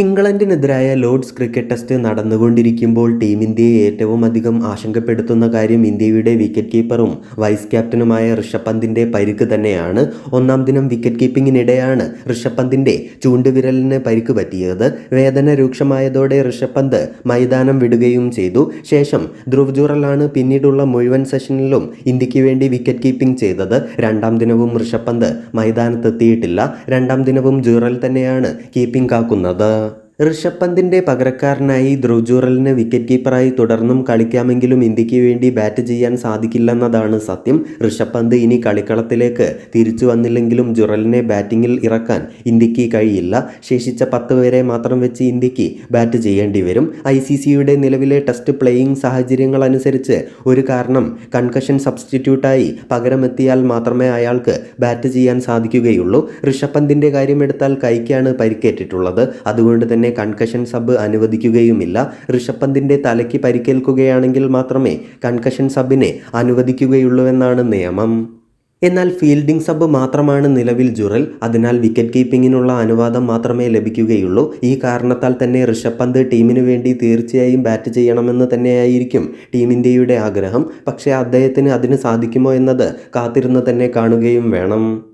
ഇംഗ്ലണ്ടിനെതിരായ Lord's cricket test നടന്നുകൊണ്ടിരിക്കുമ്പോൾ team ഇന്ത്യയെ ഏറ്റവും അധികം ആശങ്കപ്പെടുത്തുന്ന കാര്യം ഇന്ത്യയുടെ വിക്കറ്റ് കീപ്പറും വൈസ് ക്യാപ്റ്റനുമായ ഋഷഭ് പന്തിന്റെ പരിക്ക് തന്നെയാണ്. ഒന്നാം ദിനം വിക്കറ്റ് കീപ്പിങ്ങിനിടെയാണ് ഋഷഭ് പന്തിന്റെ ചൂണ്ടുവിരലിന് പരിക്ക് പറ്റിയത്. വേദന രൂക്ഷമായതോടെ ഋഷഭ് പന്ത് മൈതാനം വിടുകയും ചെയ്തു. ശേഷം ധ്രുവ് ജുറലാണ് പിന്നീടുള്ള മുഴുവൻ സെഷനിലും ഇന്ത്യയ്ക്ക് വേണ്ടി വിക്കറ്റ് കീപ്പിംഗ് ചെയ്തത്. രണ്ടാം ദിനവും ഋഷഭ് പന്ത് മൈതാനത്തെത്തിയിട്ടില്ല. രണ്ടാം ദിനവും ജുറൽ തന്നെയാണ് കീപ്പിംഗ് കാക്കുന്നത്. ഋഷഭ് പന്തിന്റെ പകരക്കാരനായി ധ്രുവ് വിക്കറ്റ് കീപ്പറായി തുടർന്നും കളിക്കാമെങ്കിലും ഇന്ത്യയ്ക്ക് വേണ്ടി ബാറ്റ് ചെയ്യാൻ സാധിക്കില്ലെന്നതാണ് സത്യം. ഋഷഭ് പന്ത് ഇനി കളിക്കളത്തിലേക്ക് തിരിച്ചു വന്നില്ലെങ്കിലും ജുറലിനെ ബാറ്റിങ്ങിൽ ഇറക്കാൻ ഇന്ത്യയ്ക്ക് കഴിയില്ല. ശേഷിച്ച പത്ത് പേരെ മാത്രം വെച്ച് ഇന്ത്യയ്ക്ക് ബാറ്റ് ചെയ്യേണ്ടി വരും. ഐ സി സിയുടെ നിലവിലെ ടെസ്റ്റ് പ്ലേയിങ് സാഹചര്യങ്ങൾ അനുസരിച്ച് ഒരു കാരണം കൺകഷൻ സബ്സ്റ്റിറ്റ്യൂട്ടായി പകരമെത്തിയാൽ മാത്രമേ അയാൾക്ക് ബാറ്റ് ചെയ്യാൻ സാധിക്കുകയുള്ളൂ. ഋഷഭ് പന്തിന്റെ കാര്യമെടുത്താൽ കൈക്കാണ് പരിക്കേറ്റിട്ടുള്ളത്. അതുകൊണ്ട് തന്നെ കൺകഷൻ സബ് അനുവദിക്കുകയുമില്ല. ഋഷഭ് പന്തിന്റെ തലയ്ക്ക് പരിക്കേൽക്കുകയാണെങ്കിൽ മാത്രമേ കൺകഷൻ സബിനെ അനുവദിക്കുകയുള്ളൂവെന്നാണ് നിയമം. എന്നാൽ ഫീൽഡിംഗ് സബ് മാത്രമാണ് നിലവിൽ ജുറൽ അതിനാൽ വിക്കറ്റ് കീപ്പിങ്ങിനുള്ള അനുവാദം മാത്രമേ ലഭിക്കുകയുള്ളൂ. ഈ കാരണത്താൽ തന്നെ ഋഷഭ് പന്ത് ടീമിന് വേണ്ടി തീർച്ചയായും ബാറ്റ് ചെയ്യണമെന്ന് തന്നെയായിരിക്കും ടീം ഇന്ത്യയുടെ ആഗ്രഹം. പക്ഷേ അദ്ദേഹത്തിന് അതിന് സാധിക്കുമോ എന്നത് കാത്തിരുന്ന് തന്നെ കാണുകയും വേണം.